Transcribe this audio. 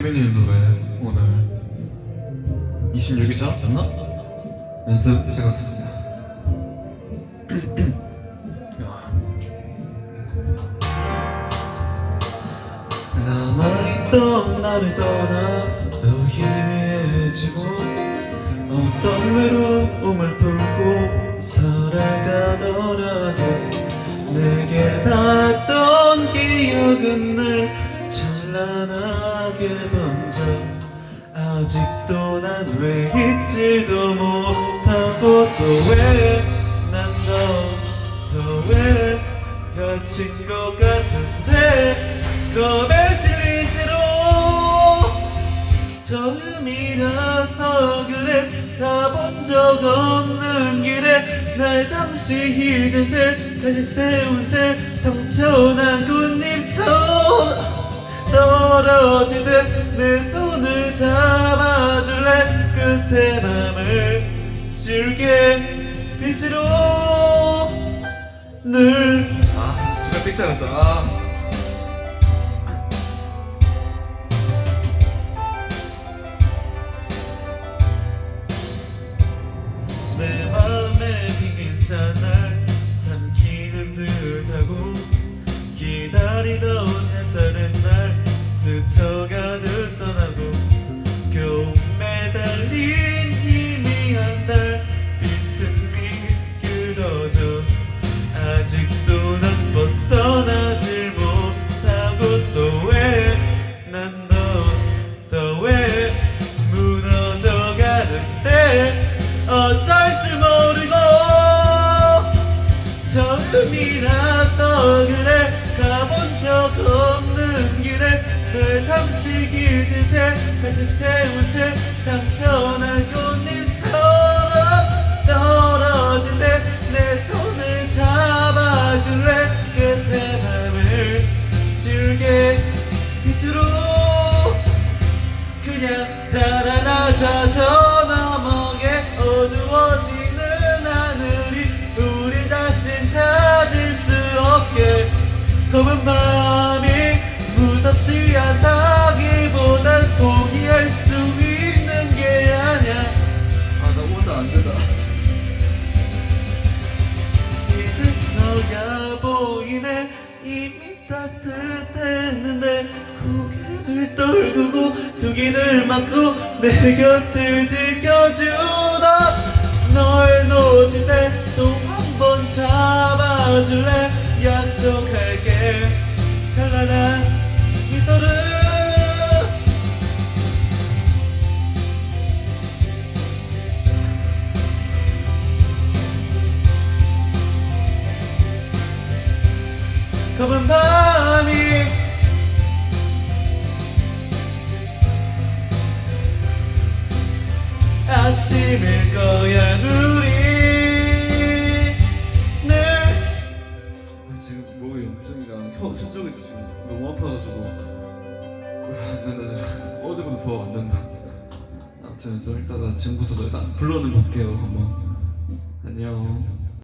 민일 노래 오늘 26일자 였나? 연습 시작하겠습니다. 남아있던 나를 떠나 더 희미해지고 어떤 외로움을 품고 살아가더라도 내게 닿았던 기억은 늘 찬란하게 번져 아직도 난 왜 잊지도 못하고 또 왜 난너더왜 갇힌 것 같은데 겁에 질리지로 처음이라서 그래 다 본 적 없는 길에 날 잠시 잊은 채 다시 세운 채 상처난 꽃잎처럼 떨어지듯 내 손을 잡아줄래? 끝에 맘을 줄게. 빛으로 늘아 제가 삑사였다 어쩔 줄 모르고 처음이라서 그래. 가본 적 없는 길에 널 잠시 잊은 채 다시 세운 채 상처난 꽃잎처럼 떨어질 때내 손을 잡아줄래? 끝에 밤을 줄게. 빛으로 그냥 달아나자 검은 밤이 무섭지 않다기보단 포기할 수 있는 게 아냐 아나 오다 안 되다. 이제서야 보이네. 이미 따뜻했는데 고개를 떨구고 두 귀를 막고 내 곁을 지켜주 검은 밤이 아침일 거야 우리. 늘 아, 지금 목이 염증이가 혀 손쪽이 지금. 너무 아파가지고. 안 지금. 어제보다 더안 된다. 아무튼 좀 이따가 지금부터 일단 불러는 볼게요 한번. 안녕